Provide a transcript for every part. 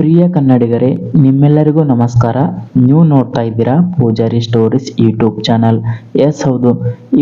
ಪ್ರಿಯ ಕನ್ನಡಿಗರೇ, ನಿಮ್ಮೆಲ್ಲರಿಗೂ ನಮಸ್ಕಾರ. ನೀವು ನೋಡ್ತಾ ಇದ್ದೀರಾ Poojari stories YouTube channel. Yes ಹೌದು,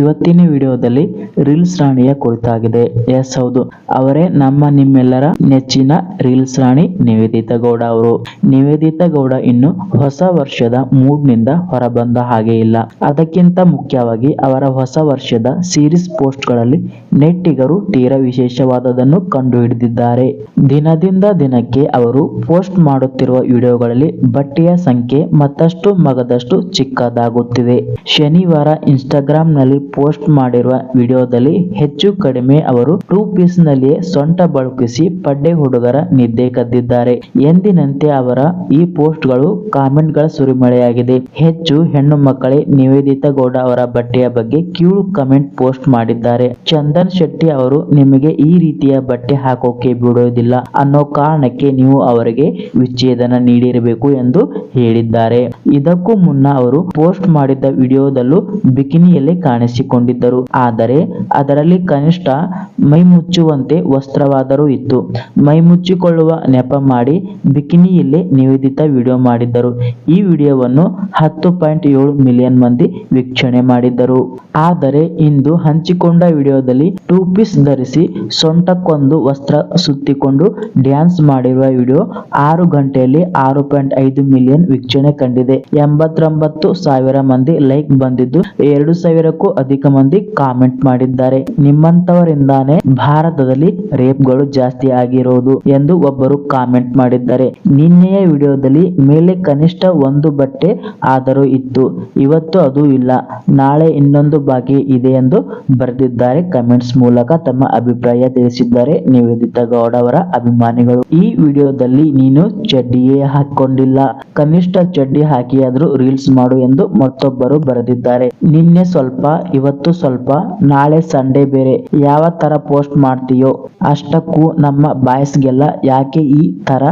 ಇವತ್ತಿನ ವಿಡಿಯೋದಲ್ಲಿ ರೀಲ್ಸ್ ರಾಣಿಯ ಕುರಿತಾಗಿದೆ. ಎಸ್ ಹೌದು, ಅವರೇ ನಮ್ಮ ನಿಮ್ಮೆಲ್ಲರ ನೆಚ್ಚಿನ ರೀಲ್ಸ್ ರಾಣಿ ನಿವೇದಿತಾ ಗೌಡ ಅವರು. ನಿವೇದಿತಾ ಗೌಡ ಇನ್ನು ಹೊಸ ವರ್ಷದ ಮೂಡ್ನಿಂದ ಹೊರಬಂದ ಹಾಗೆ ಇಲ್ಲ. ಅದಕ್ಕಿಂತ ಮುಖ್ಯವಾಗಿ ಅವರ ಹೊಸ ವರ್ಷದ ಸೀರೀಸ್ ಪೋಸ್ಟ್ಗಳಲ್ಲಿ ನೆಟ್ಟಿಗರು ತೀರಾ ವಿಶೇಷವಾದದನ್ನು ಕಂಡುಹಿಡಿದಿದ್ದಾರೆ. ದಿನದಿಂದ ದಿನಕ್ಕೆ ಅವರು ಪೋಸ್ಟ್ ಮಾಡುತ್ತಿರುವ ವಿಡಿಯೋಗಳಲ್ಲಿ ಬಟ್ಟೆಯ ಸಂಖ್ಯೆ ಮತ್ತಷ್ಟು ಮಗದಷ್ಟು ಚಿಕ್ಕದಾಗುತ್ತಿದೆ. ಶನಿವಾರ ಇನ್ಸ್ಟಾಗ್ರಾಮ್ನಲ್ಲಿ ಪೋಸ್ಟ್ ಮಾಡಿರುವ ವಿಡಿಯೋದಲ್ಲಿ ಹೆಚ್ಚು ಕಡಿಮೆ ಅವರು ಟೂ ಪೀಸ್ ನಲ್ಲಿಯೇ ಸೊಂಟ ಬಳುಕಿಸಿ ಪಡ್ಡೆ ಹುಡುಗರ ನಿದ್ದೆ ಕದ್ದಿದ್ದಾರೆ. ಎಂದಿನಂತೆ ಅವರ ಈ ಪೋಸ್ಟ್ಗಳು ಕಾಮೆಂಟ್ಗಳ ಸುರಿಮಳೆಯಾಗಿದೆ. ಹೆಚ್ಚು ಹೆಣ್ಣು ಮಕ್ಕಳೇ ನಿವೇದಿತಾ ಗೌಡ ಅವರ ಬಟ್ಟೆಯ ಬಗ್ಗೆ ಕೀಳು ಕಮೆಂಟ್ ಪೋಸ್ಟ್ ಮಾಡಿದ್ದಾರೆ. ಚಂದನ್ ಶೆಟ್ಟಿ ಅವರು, ನಿಮಗೆ ಈ ರೀತಿಯ ಬಟ್ಟೆ ಹಾಕೋಕೆ ಬಿಡೋದಿಲ್ಲ. ಅನ್ನೋ ಕಾರಣಕ್ಕೆ ನೀವು ಅವರಿಗೆ ವಿಚ್ಛೇದನ ನೀಡಿರಬೇಕು ಎಂದು ಹೇಳಿದ್ದಾರೆ. ಇದಕ್ಕೂ ಮುನ್ನ ಅವರು ಪೋಸ್ಟ್ ಮಾಡಿದ್ದ ವಿಡಿಯೋದಲ್ಲೂ ಬಿಕಿನಿಯಲ್ಲಿ ಕಾಣಿಸಿಕೊಂಡಿದ್ದರು. ಆದರೆ ಅದರಲ್ಲಿ ಕನಿಷ್ಠ ಮೈ ಮುಚ್ಚುವಂತೆ ವಸ್ತ್ರವಾದರೂ ಇತ್ತು. ಮೈ ಮುಚ್ಚಿಕೊಳ್ಳುವ ನೆಪ ಮಾಡಿ ಬಿಕಿನಿಯಲ್ಲಿ ನಿವೇದಿತ ವಿಡಿಯೋ ಮಾಡಿದ್ದರು. ಈ ವಿಡಿಯೋವನ್ನು ಹತ್ತು ಪಾಯಿಂಟ್ ಏಳು ಮಿಲಿಯನ್ ಮಂದಿ ವೀಕ್ಷಣೆ ಮಾಡಿದ್ದರು. ಆದರೆ ಇಂದು ಹಂಚಿಕೊಂಡ ವಿಡಿಯೋದಲ್ಲಿ ಟೂ ಪೀಸ್ ಧರಿಸಿ ಸೊಂಟಕ್ಕೊಂದು ವಸ್ತ್ರ ಸುತ್ತಿಕೊಂಡು ಡ್ಯಾನ್ಸ್ ಮಾಡಿರುವ ವಿಡಿಯೋ ಆರು ಗಂಟೆಯಲ್ಲಿ ಆರು ಪಾಯಿಂಟ್ ಐದು ಮಿಲಿಯನ್ ವೀಕ್ಷಣೆ ಕಂಡಿದೆ. ಎಂಬತ್ತೊಂಬತ್ತು ಸಾವಿರ ಮಂದಿ ಲೈಕ್ ಬಂದಿದ್ದು, ಎರಡು ಸಾವಿರಕ್ಕೂ ಅಧಿಕ ಮಂದಿ ಕಾಮೆಂಟ್ ಮಾಡಿದ್ದಾರೆ. ನಿಮ್ಮಂತವರಿಂದಾನೇ ಭಾರತದಲ್ಲಿ ರೇಪ್ಗಳು ಜಾಸ್ತಿ ಆಗಿರೋದು ಎಂದು ಒಬ್ಬರು ಕಾಮೆಂಟ್ ಮಾಡಿದ್ದಾರೆ. ನಿನ್ನೆಯ ವಿಡಿಯೋದಲ್ಲಿ ಮೇಲೆ ಕನಿಷ್ಠ ಒಂದು ಬಟ್ಟೆ ಆದರೂ ಇತ್ತು. ಇವತ್ತು ಅದು ಇಲ್ಲ. ನಾಳೆ ಇನ್ನೊಂದು ಬಾಕಿ ಇದೆ ಎಂದು ಬರೆದಿದ್ದಾರೆ. ಕಮೆಂಟ್ಸ್ ಮೂಲಕ ತಮ್ಮ ಅಭಿಪ್ರಾಯ ತಿಳಿಸಿದ್ದಾರೆ. ನಿವೇದಿತ ಗೌಡ ಅವರ ಅಭಿಮಾನಿಗಳು. ಈ ವಿಡಿಯೋದಲ್ಲಿ ನೀನು ಚಡ್ಡಿಯೇ ಹಾಕೊಂಡಿಲ್ಲ ಕನಿಷ್ಠ ಚಡ್ಡಿ ಹಾಕಿಯಾದ್ರೂ ರೀಲ್ಸ್ ಮಾಡು ಎಂದು ಮತ್ತೊಬ್ಬರು ಬರೆದಿದ್ದಾರೆ. ನಿನ್ನೆ ಸ್ವಲ್ಪ, ಇವತ್ತು ಸ್ವಲ್ಪ, ನಾಳೆ ಸಂಡೇ ಬೇರೆ. ಯಾವ ತರ ಪೋಸ್ಟ್ ಮಾಡ್ತೀಯೋ, ಅಷ್ಟಕ್ಕೂ ನಮ್ಮ ಬಾಯ್ಸ್ಗೆಲ್ಲ ಯಾಕೆ ಈ ತರ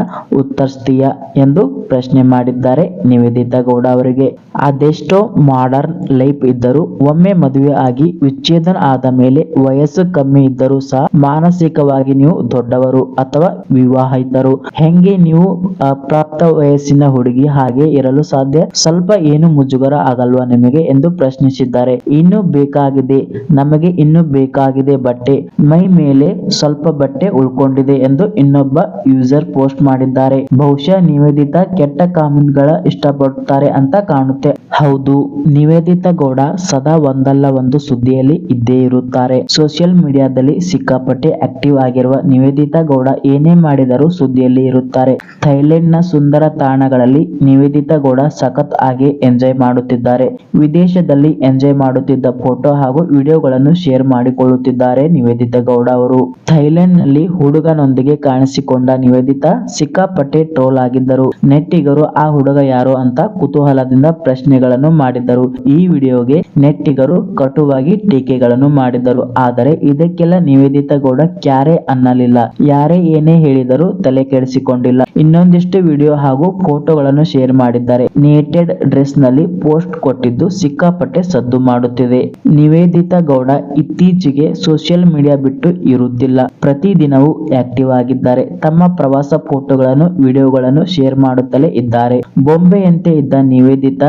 ಉತ್ತರಿಸ್ತೀಯ ಎಂದು ಪ್ರಶ್ನೆ ಮಾಡಿದ್ದಾರೆ. ನಿವೇದಿತಾ ಗೌಡ ಅವರಿಗೆ ಅದೆಷ್ಟೋ ಮಾಡರ್ನ್ ಲೈಫ್ ಇದ್ದರೂ ಒಮ್ಮೆ ಮದುವೆ ಆಗಿ ವಿಚ್ಛೇದನ ಆದ ಮೇಲೆ ವಯಸ್ಸು ಕಮ್ಮಿ ಇದ್ದರೂ ಸಹ ಮಾನಸಿಕವಾಗಿ ನೀವು ದೊಡ್ಡವರು ಅಥವಾ ವಿವಾಹಿತರು. ಹೆಂಗೆ ನೀವು ಅಪ್ರಾಪ್ತ ವಯಸ್ಸಿನ ಹುಡುಗಿ ಹಾಗೆ ಇರಲು ಸಾಧ್ಯ? ಸ್ವಲ್ಪ ಏನು ಮುಜುಗರ ಆಗಲ್ವಾ ನಿಮಗೆ ಎಂದು ಪ್ರಶ್ನಿಸಿದ್ದಾರೆ. ಇನ್ನು ಬೇಕಾಗಿದೆ. ನಮಗೆ ಇನ್ನು ಬೇಕಾಗಿದೆ ಬಟ್ಟೆ. ಮೈ ಮೇಲೆ ಸ್ವಲ್ಪ ಬಟ್ಟೆ ಉಳ್ಕೊಂಡಿದೆ ಎಂದು ಇನ್ನೊಬ್ಬ ಯೂಸರ್ ಪೋಸ್ಟ್ ಮಾಡಿದ್ದಾರೆ. ಬಹುಶಃ ನಿವೇದಿತಾ ಕೆಟ್ಟ ಕಾಮೆಂಟ್ಗಳ ಇಷ್ಟಪಡುತ್ತಾರೆ ಅಂತ ಕಾಣುತ್ತೆ. ಹೌದು, ನಿವೇದಿತಾ ಗೌಡ ಸದಾ ಒಂದಲ್ಲ ಒಂದು ಸುದ್ದಿಯಲ್ಲಿ ಇದ್ದೇ ಇರುತ್ತಾರೆ. ಸೋಷಿಯಲ್ ಮೀಡಿಯಾದಲ್ಲಿ ಸಿಕ್ಕಾಪಟ್ಟೆ ಆಕ್ಟಿವ್ ಆಗಿರುವ ನಿವೇದಿತಾ ಗೌಡ ಏನೇ ಮಾಡಿದರೂ ಸುದ್ದಿಯಲ್ಲಿ ಇರುತ್ತಾರೆ. ಥೈಲೆಂಡ್ನ ಸುಂದರ ತಾಣಗಳಲ್ಲಿ ನಿವೇದಿತ ಗೌಡ ಸಖತ್ ಆಗಿ ಎಂಜಾಯ್ ಮಾಡುತ್ತಿದ್ದಾರೆ. ವಿದೇಶದಲ್ಲಿ ಎಂಜಾಯ್ ಮಾಡುತ್ತಿದ್ದ ಫೋಟೋ ಹಾಗೂ ವಿಡಿಯೋಗಳನ್ನು ಶೇರ್ ಮಾಡಿಕೊಳ್ಳುತ್ತಿದ್ದಾರೆ ನಿವೇದಿತ ಗೌಡ ಅವರು. ಥೈಲೆಂಡ್ನಲ್ಲಿ ಹುಡುಗನೊಂದಿಗೆ ಕಾಣಿಸಿಕೊಂಡ ನಿವೇದಿತ ಸಿಕ್ಕಾಪಟ್ಟೆ ಟ್ರೋಲ್ ಆಗಿದ್ದರು. ನೆಟ್ಟಿಗರು ಆ ಹುಡುಗ ಯಾರು ಅಂತ ಕುತೂಹಲದಿಂದ ಪ್ರಶ್ನೆಗಳನ್ನು ಮಾಡಿದ್ದರು. ಈ ವಿಡಿಯೋಗೆ ನೆಟ್ಟಿಗರು ಕಟುವಾಗಿ ಟೀಕೆಗಳನ್ನು ಮಾಡಿದ್ದರು. ಆದರೆ ಇದಕ್ಕೆಲ್ಲ ನಿವೇದಿತ ಗೌಡ ಕ್ಯಾರೆ ಅನ್ನಲಿಲ್ಲ. ಯಾರೇ ಏನೇ ಹೇಳಿದರೂ ತಲೆ ಕೆಡಿಸಿಕೊಂಡಿಲ್ಲ. ಇನ್ನೊಂದಿಷ್ಟು ವಿಡಿಯೋ ಹಾಗೂ ಫೋಟೋಗಳನ್ನು ಶೇರ್ ಮಾಡಿದ್ದಾರೆ. ನೇಟೆಡ್ ಡ್ರೆಸ್ನಲ್ಲಿ ಪೋಸ್ಟ್ ಕೊಟ್ಟಿದ್ದು ಸಿಕ್ಕಾಪಟ್ಟೆ ಸದ್ದು ಮಾಡುತ್ತಿದೆ. ನಿವೇದಿತಾ ಗೌಡ ಇತ್ತೀಚೆಗೆ ಸೋಷಿಯಲ್ ಮೀಡಿಯಾ ಬಿಟ್ಟು ಇರುತ್ತಿಲ್ಲ ಪ್ರತಿದಿನವೂ ಆಕ್ಟಿವ್ ಆಗಿದ್ದಾರೆ. ತಮ್ಮ ಪ್ರವಾಸ ಫೋಟೋಗಳನ್ನು, ವಿಡಿಯೋಗಳನ್ನು ಶೇರ್ ಮಾಡುತ್ತಲೇ ಇದ್ದಾರೆ. ಬೊಂಬೆಯಂತೆ ಇದ್ದ ನಿವೇದಿತ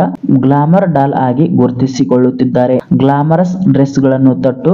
ಗ್ಲಾಮರ್ ಡಾಲ್ ಆಗಿ ಗುರುತಿಸಿಕೊಳ್ಳುತ್ತಿದ್ದಾರೆ. ಗ್ಲಾಮರಸ್ ಡ್ರೆಸ್ಗಳನ್ನು ತೊಟ್ಟು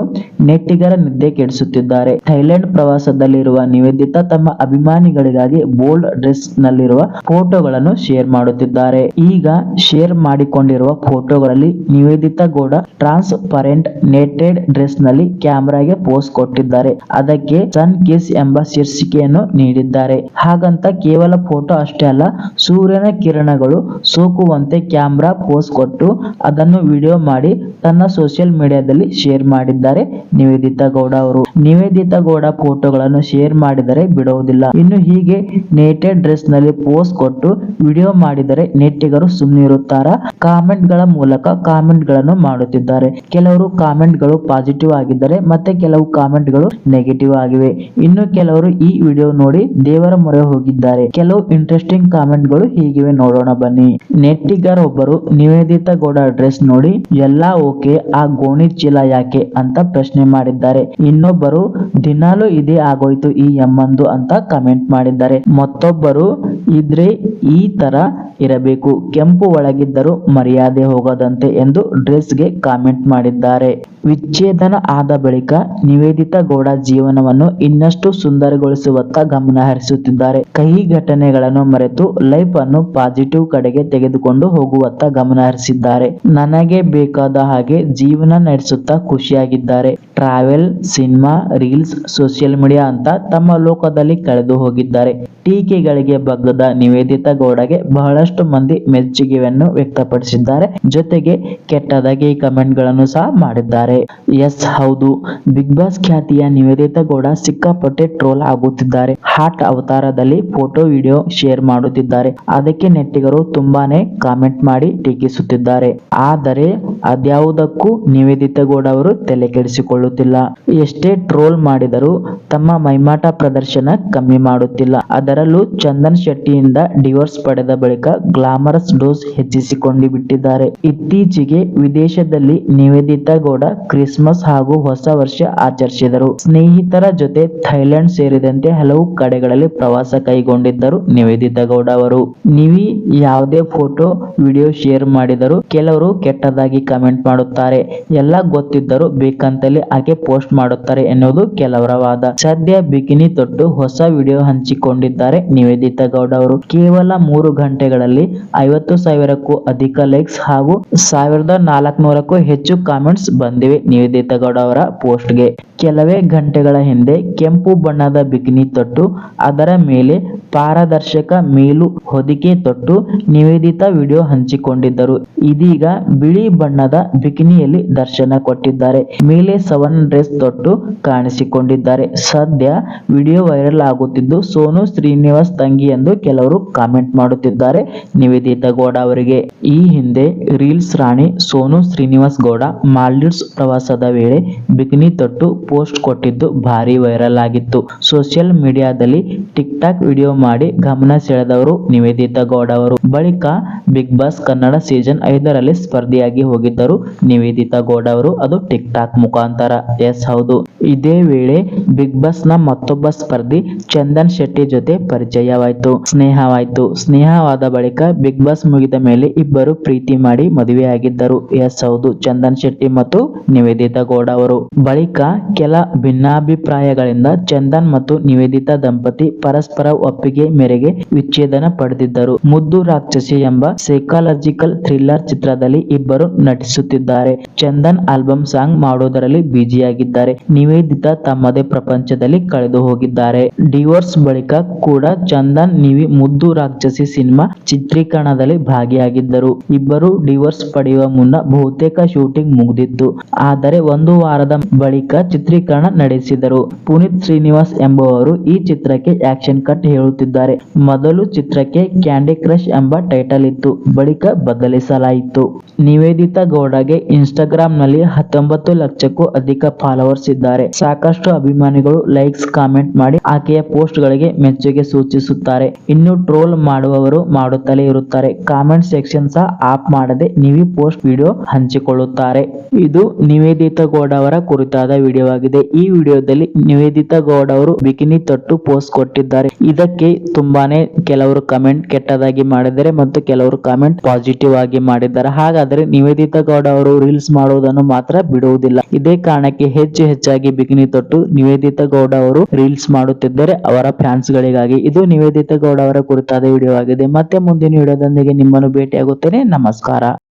ನೆಟ್ಟಿಗರ ನಿದ್ದೆ ಕೆಡಿಸುತ್ತಿದ್ದಾರೆ. ಥೈಲ್ಯಾಂಡ್ ಪ್ರವಾಸದಲ್ಲಿರುವ ನಿವೇದಿತ ತಮ್ಮ ಅಭಿಮಾನಿಗಳಿಗಾಗಿ ಬೋಲ್ಡ್ ಡ್ರೆಸ್ ನಲ್ಲಿರುವ ಫೋಟೋಗಳನ್ನು ಶೇರ್ ಮಾಡುತ್ತಿದ್ದಾರೆ. ಈಗ ಶೇರ್ ಮಾಡಿಕೊಂಡಿರುವ ಫೋಟೋಗಳಲ್ಲಿ ನಿವೇದಿತಾ ಗೌಡ ಟ್ರಾನ್ಸ್ಪರೆಂಟ್ ನೆಟೆಡ್ ಡ್ರೆಸ್ನಲ್ಲಿ ಕ್ಯಾಮೆರಾಗೆ ಪೋಸ್ ಕೊಟ್ಟಿದ್ದಾರೆ. ಅದಕ್ಕೆ ಸನ್ ಕಿಸ್ ಎಂಬ ಶೀರ್ಷಿಕೆಯನ್ನು ನೀಡಿದ್ದಾರೆ. ಹಾಗಂತ ಕೇವಲ ಫೋಟೋ ಅಷ್ಟೇ ಅಲ್ಲ ಸೂರ್ಯನ ಕಿರಣಗಳು ಸೋಕುವಂತೆ ಕ್ಯಾಮ್ರಾ ಪೋಸ್ ಕೊಟ್ಟು ಅದನ್ನು ವಿಡಿಯೋ ಮಾಡಿ ತನ್ನ ಸೋಷಿಯಲ್ ಮೀಡಿಯಾದಲ್ಲಿ ಶೇರ್ ಮಾಡಿದ್ದಾರೆ ನಿವೇದಿತಾ ಗೌಡ ಅವರು. ನಿವೇದಿತಾ ಗೌಡ ಫೋಟೋಗಳನ್ನು ಶೇರ್ ಮಾಡಿದರೆ ಬಿಡುವುದಿಲ್ಲ ಇನ್ನು ಹೀಗೆ ನೇಟೆಡ್ ಡ್ರೆಸ್ನಲ್ಲಿ ಪೋಸ್ ಕೊಟ್ಟು ವಿಡಿಯೋ ಮಾಡಿದರೆ ನೆಟ್ಟಿಗರು ಸುಮ್ಮನಿರುತ್ತಾರ ಕಾಮೆಂಟ್ಗಳ ಮೂಲಕ ಕಾಮೆಂಟ್ಗಳನ್ನು ಮಾಡುತ್ತಿದ್ದಾರೆ. ಕೆಲವರು ಕಾಮೆಂಟ್ಗಳು ಪಾಸಿಟಿವ್ ಆಗಿದ್ದರೆ ಮತ್ತೆ ಕೆಲವು ಕಾಮೆಂಟ್ಗಳು ನೆಗೆಟಿವ್ ಆಗಿವೆ. ಇನ್ನು ಕೆಲವರು ಈ ವಿಡಿಯೋ ನೋಡಿ ದೇವರ ಮೊರೆ ಹೋಗಿದ್ದಾರೆ. ಕೆಲವು ಇಂಟ್ರೆಸ್ಟಿಂಗ್ ಕಾಮೆಂಟ್ ಗಳು ಹೀಗಿವೆ ನೋಡೋಣ ಬನ್ನಿ. ನೆಟ್ಟಿಗರ್ ಒಬ್ಬರು ನಿವೇದಿತ ಗೌಡ ಡ್ರೆಸ್ ನೋಡಿ, ಎಲ್ಲಾ ಓಕೆ ಆ ಗೋಣಿ ಚೀಲ ಯಾಕೆ? ಅಂತ ಪ್ರಶ್ನೆ ಮಾಡಿದ್ದಾರೆ. ಇನ್ನೊಬ್ಬರು, ದಿನಾಲು ಇದೇ ಆಗೋಯ್ತು ಈ ಎಮ್ಮಂದು ಅಂತ ಕಮೆಂಟ್ ಮಾಡಿದ್ದಾರೆ. ಮತ್ತೊಬ್ಬರು, ಇದ್ರೆ ಈ ತರ ಇರಬೇಕು, ಕೆಂಪು ಒಳಗಿದ್ದರೂ ಮರ್ಯಾದೆ ಹೋಗದಂತೆ ಎಂದು ಡ್ರೆಸ್ಗೆ ಕಾಮೆಂಟ್ ಮಾಡಿದ್ದಾರೆ. ವಿಚ್ಛೇದನ ಆದ ಬಳಿಕ ನಿವೇದಿತ ಗೌಡ ಜೀವನವನ್ನು ಇನ್ನಷ್ಟು ಸುಂದರಗೊಳಿಸುವತ್ತ ಗಮನ ಹರಿಸುತ್ತಿದ್ದಾರೆ ಕಹಿ ಘಟನೆಗಳನ್ನು ಮರೆತು ಲೈಫ್ ಅನ್ನು ಪಾಸಿಟಿವ್ ಕಡೆಗೆ ತೆಗೆದುಕೊಂಡು ಹೋಗುವತ್ತ ಗಮನ ಹರಿಸಿದ್ದಾರೆ ನನಗೆ ಬೇಕಾದ ಹಾಗೆ ಜೀವನ ನಡೆಸುತ್ತಾ ಖುಷಿಯಾಗಿದ್ದಾರೆ. Travel, cinema, reels, social media ಅಂತ ತಮ್ಮ ಲೋಕದಲ್ಲಿ ಕಳೆದು ಹೋಗಿದ್ದಾರೆ. ಟೀಕೆಗಳಿಗೆ ಬಗ್ಗದ ನಿವೇದಿತಾ ಗೌಡಗೆ ಬಹಳಷ್ಟು ಮಂದಿ ಮೆಚ್ಚುಗೆಯನ್ನು ವ್ಯಕ್ತಪಡಿಸಿದ್ದಾರೆ. ಜೊತೆಗೆ ಕೆಟ್ಟದಾಗಿ ಕಮೆಂಟ್ಗಳನ್ನು ಸಹ ಮಾಡಿದ್ದಾರೆ. ಎಸ್, ಹೌದು, ಬಿಗ್ ಬಾಸ್ ಖ್ಯಾತಿಯ ನಿವೇದಿತ ಗೌಡ ಸಿಕ್ಕಾಪಟ್ಟೆ ಟ್ರೋಲ್ ಆಗುತ್ತಿದ್ದಾರೆ. ಹಾಟ್ ಅವತಾರದಲ್ಲಿ ಫೋಟೋ, ವಿಡಿಯೋ ಶೇರ್ ಮಾಡುತ್ತಿದ್ದಾರೆ. ಅದಕ್ಕೆ ನೆಟ್ಟಿಗರು ತುಂಬಾನೇ ಕಾಮೆಂಟ್ ಮಾಡಿ ಟೀಕಿಸುತ್ತಿದ್ದಾರೆ. ಆದರೆ ಅದ್ಯಾವುದಕ್ಕೂ ನಿವೇದಿತ ಗೌಡ ಅವರು ತಲೆ ಕೆಡಿಸಿಕೊಳ್ಳುತ್ತಿಲ್ಲ ಎಷ್ಟೇ ಟ್ರೋಲ್ ಮಾಡಿದರೂ ತಮ್ಮ ಮೈಮಾಟ ಪ್ರದರ್ಶನ ಕಮ್ಮಿ ಮಾಡುತ್ತಿಲ್ಲ. ಅದರಲ್ಲೂ ಚಂದನ್ ಶೆಟ್ಟಿಯಿಂದ ಡಿವೋರ್ಸ್ ಪಡೆದ ಬಳಿಕ ಗ್ಲಾಮರಸ್ ಡೋಸ್ ಹೆಚ್ಚಿಸಿಕೊಂಡು ಬಿಟ್ಟಿದ್ದಾರೆ ಇತ್ತೀಚೆಗೆ ವಿದೇಶದಲ್ಲಿ ನಿವೇದಿತಾ ಗೌಡ ಕ್ರಿಸ್ಮಸ್ ಹಾಗೂ ಹೊಸ ವರ್ಷ ಆಚರಿಸಿದರು. ಸ್ನೇಹಿತರ ಜೊತೆ ಥೈಲ್ಯಾಂಡ್ ಸೇರಿದಂತೆ ಹಲವು ಕಡೆಗಳಲ್ಲಿ ಪ್ರವಾಸ ಕೈಗೊಂಡಿದ್ದರು ನಿವೇದಿತಾ ಗೌಡ ಅವರು. ನೀವಿ ಯಾವುದೇ ಫೋಟೋ, ವಿಡಿಯೋ ಶೇರ್ ಮಾಡಿದರೂ ಕೆಲವರು ಕೆಟ್ಟದಾಗಿ ಕಮೆಂಟ್ ಮಾಡುತ್ತಾರೆ. ಎಲ್ಲ ಗೊತ್ತಿದ್ದರೂ ಬೇಕಂತಲೇ ಆಕೆ ಪೋಸ್ಟ್ ಮಾಡುತ್ತಾರೆ ಎನ್ನುವುದು ಕೆಲವರ ವಾದ ಸದ್ಯ ಬಿಕಿನಿ ತೊಟ್ಟು ಹೊಸ ವಿಡಿಯೋ ಹಂಚಿಕೊಂಡಿದ್ದಾರೆ ನಿವೇದಿತಾ ಗೌಡ ಅವರು. ಕೇವಲ ಮೂರು ಗಂಟೆಗಳಲ್ಲಿ ಐವತ್ತು ಸಾವಿರಕ್ಕೂ ಅಧಿಕ ಲೈಕ್ಸ್ ಹಾಗೂ ಸಾವಿರದ ನಾಲ್ಕುನೂರಕ್ಕೂ ಹೆಚ್ಚು ಕಾಮೆಂಟ್ಸ್ ಬಂದಿವೆ ನಿವೇದಿತಾ ಗೌಡ ಅವರ ಪೋಸ್ಟ್ಗೆ. ಕೆಲವೇ ಗಂಟೆಗಳ ಹಿಂದೆ ಕೆಂಪು ಬಣ್ಣದ ಬಿಕಿನಿ ತೊಟ್ಟು, ಅದರ ಮೇಲೆ ಪಾರದರ್ಶಕ ಮೇಲು ಹೊದಿಕೆ ತೊಟ್ಟು ನಿವೇದಿತ ವಿಡಿಯೋ ಹಂಚಿಕೊಂಡಿದ್ದರು. ಇದೀಗ ಬಿಳಿ ಬಣ್ಣದ ಬಿಕಿನಿಯಲ್ಲಿ ದರ್ಶನ ಕೊಟ್ಟಿದ್ದಾರೆ. ಮೇಲೆ ಸವನ್ ಡ್ರೆಸ್ ತೊಟ್ಟು ಕಾಣಿಸಿಕೊಂಡಿದ್ದಾರೆ. ಸದ್ಯ ವಿಡಿಯೋ ವೈರಲ್ ಆಗುತ್ತಿದ್ದು ಸೋನು ಶ್ರೀನಿವಾಸ್ ತಂಗಿ ಎಂದು ಕೆಲವರು ಕಾಮೆಂಟ್ ಮಾಡುತ್ತಿದ್ದಾರೆ. ನಿವೇದಿತಾ ಗೌಡ ಅವರಿಗೆ. ಈ ಹಿಂದೆ ರೀಲ್ಸ್ ರಾಣಿ ಸೋನು ಶ್ರೀನಿವಾಸ್ ಗೌಡ ಮಾಲ್ಡೀವ್ಸ್ ಪ್ರವಾಸದ ವೇಳೆ ಬಿಕಿನಿ ತೊಟ್ಟು ಪೋಸ್ಟ್ ಕೊಟ್ಟಿದ್ದು ಭಾರಿ ವೈರಲ್ ಆಗಿತ್ತು. ಸೋಷಿಯಲ್ ಮೀಡಿಯಾದಲ್ಲಿ ಟಿಕ್ ಟಾಕ್ ವಿಡಿಯೋ ಮಾಡಿ ಗಮನ ಸೆಳೆದವರು ನಿವೇದಿತಾ ಗೌಡ ಅವರು. ಬಳಿಕ ಬಿಗ್ ಬಾಸ್ ಕನ್ನಡ ಸೀಸನ್ ಐದರಲ್ಲಿ ಸ್ಪರ್ಧಿಯಾಗಿ ಹೋಗಿದ್ದರು ನಿವೇದಿತಾ ಗೌಡ ಅವರು. ಅದು ಟಿಕ್ ಟಾಕ್ ಎಸ್, ಹೌದು. ಇದೇ ವೇಳೆ ಬಿಗ್ ಬಾಸ್ನ ಮತ್ತೊಬ್ಬ ಸ್ಪರ್ಧಿ ಚಂದನ್ ಶೆಟ್ಟಿ ಜೊತೆ ಪರಿಚಯವಾಯ್ತು. ಸ್ನೇಹವಾಯ್ತು. ಸ್ನೇಹವಾದ ಬಳಿಕ ಬಿಗ್ ಬಾಸ್ ಮುಗಿದ ಮೇಲೆ ಇಬ್ಬರು ಪ್ರೀತಿ ಮಾಡಿ ಮದುವೆಯಾಗಿದ್ದರು ಎಸ್, ಹೌದು. ಚಂದನ್ ಶೆಟ್ಟಿ ಮತ್ತು ನಿವೇದಿತಾ ಗೌಡ ಅವರು. ಬಳಿಕ ಕೆಲ ಭಿನ್ನಾಭಿಪ್ರಾಯಗಳಿಂದ ಚಂದನ್ ಮತ್ತು ನಿವೇದಿತಾ ದಂಪತಿ ಪರಸ್ಪರ ಒಪ್ಪಿಗೆ ಮೇರೆಗೆ ವಿಚ್ಛೇದನ ಪಡೆದಿದ್ದರು. ಮುದ್ದು ರಾಕ್ಷಸಿ ಎಂಬ ಸೈಕಾಲಜಿಕಲ್ ಥ್ರಿಲ್ಲರ್ ಚಿತ್ರದಲ್ಲಿ ಇಬ್ಬರು ನಟಿಸುತ್ತಿದ್ದಾರೆ. ಚಂದನ್ ಆಲ್ಬಮ್ ಸಾಂಗ್ ಮಾಡುವುದರಲ್ಲಿ ಬ್ಯುಸಿಯಾಗಿದ್ದಾರೆ. ನಿವೇದಿತಾ ತಮ್ಮದೇ ಪ್ರಪಂಚದಲ್ಲಿ ಕಳೆದು ಹೋಗಿದ್ದಾರೆ. ಡಿವೋರ್ಸ್ ಬಳಿಕ ಕೂಡ ಚಂದನ್ ನಿವಿ ಮುದ್ದು ರಾಕ್ಷಸಿ ಸಿನಿಮಾ ಚಿತ್ರೀಕರಣದಲ್ಲಿ ಭಾಗಿಯಾಗಿದ್ದರು. ಇಬ್ಬರು ಡಿವೋರ್ಸ್ ಪಡೆಯುವ ಮುನ್ನ ಬಹುತೇಕ ಶೂಟಿಂಗ್ ಮುಗಿದಿತ್ತು. ಆದರೆ ಒಂದು ವಾರದ ಬಳಿಕ ಚಿತ್ರೀಕರಣ ನಡೆಸಿದರು. ಪುನೀತ್ ಶ್ರೀನಿವಾಸ್ ಎಂಬುವರು ಈ ಚಿತ್ರಕ್ಕೆ ಆಕ್ಷನ್ ಕಟ್ ಹೇಳುತ್ತಿದ್ದಾರೆ. ಮೊದಲು ಚಿತ್ರಕ್ಕೆ ಕ್ಯಾಂಡಿ ಕ್ರಶ್ ಎಂಬ ಟೈಟಲ್ ಇತ್ತು. ಬಳಿಕ ಬದಲಿಸಲಾಯಿತು. ನಿವೇದಿತಾ ಗೌಡಗೆ ಇನ್ಸ್ಟಾಗ್ರಾಮ್ನಲ್ಲಿ ಹತ್ತೊಂಬತ್ತು ಲಕ್ಷಕ್ಕೂ ಅಧಿಕ ಫಾಲೋವರ್ಸ್ ಇದ್ದಾರೆ. ಸಾಕಷ್ಟು ಅಭಿಮಾನಿಗಳು ಲೈಕ್ಸ್ ಕಾಮೆಂಟ್ ಮಾಡಿ ಆಕೆಯ ಪೋಸ್ಟ್ ಗಳಿಗೆ ಮೆಚ್ಚುಗೆ ಸೂಚಿಸುತ್ತಾರೆ. ಇನ್ನು ಟ್ರೋಲ್ ಮಾಡುವವರು ಮಾಡುತ್ತಲೇ ಇರುತ್ತಾರೆ. ಕಾಮೆಂಟ್ ಸೆಕ್ಷನ್ ಸಹ ಆಫ್ ಮಾಡದೆ ನಿವಿ ಪೋಸ್ಟ್ ವಿಡಿಯೋ ಹಂಚಿಕೊಳ್ಳುತ್ತಾರೆ. ಇದು ನಿವೇದಿತಾ ಗೌಡ ಅವರ ಕುರಿತಾದ ವಿಡಿಯೋ ಆಗಿದೆ ಈ ವಿಡಿಯೋದಲ್ಲಿ ನಿವೇದಿತಾ ಗೌಡ ಅವರು ಬಿಕಿನಿ ತೊಟ್ಟು ಪೋಸ್ಟ್ ಕೊಟ್ಟಿದ್ದಾರೆ. ಇದಕ್ಕೆ ತುಂಬಾನೇ ಕೆಲವರು ಕಮೆಂಟ್ ಕೆಟ್ಟದಾಗಿ ಮಾಡಿದ್ದಾರೆ ಮತ್ತು ಕೆಲವರು ಕಾಮೆಂಟ್ ಪಾಸಿಟಿವ್ ಆಗಿ ಮಾಡಿದ್ದಾರೆ. ಹಾಗಾದರೆ ನಿವೇದಿತಾ ಗೌಡ ಅವರು ರೀಲ್ಸ್ ಮಾಡುವುದನ್ನು ಮಾತ್ರ ಬಿಡುವುದಿಲ್ಲ. ಇದೇ ಕಾರಣಕ್ಕೆ ಹೆಚ್ಚು ಹೆಚ್ಚಾಗಿ ಬಿಕಿನಿ ತೊಟ್ಟು ನಿವೇದಿತಾ ಗೌಡ ಅವರು ರೀಲ್ಸ್ ಮಾಡುತ್ತಿದ್ದಾರೆ. ಅವರ ಫ್ಯಾನ್ಸ್ ಗಳಿಗಾಗಿ ಇದು ನಿವೇದಿತ ಗೌಡ ಅವರ ಕುರಿತಾದ ವಿಡಿಯೋ ಆಗಿದೆ ಮತ್ತೆ ಮುಂದಿನ ವಿಡಿಯೋದೊಂದಿಗೆ ನಿಮ್ಮನ್ನು ಭೇಟಿಯಾಗುತ್ತೇನೆ. ನಮಸ್ಕಾರ.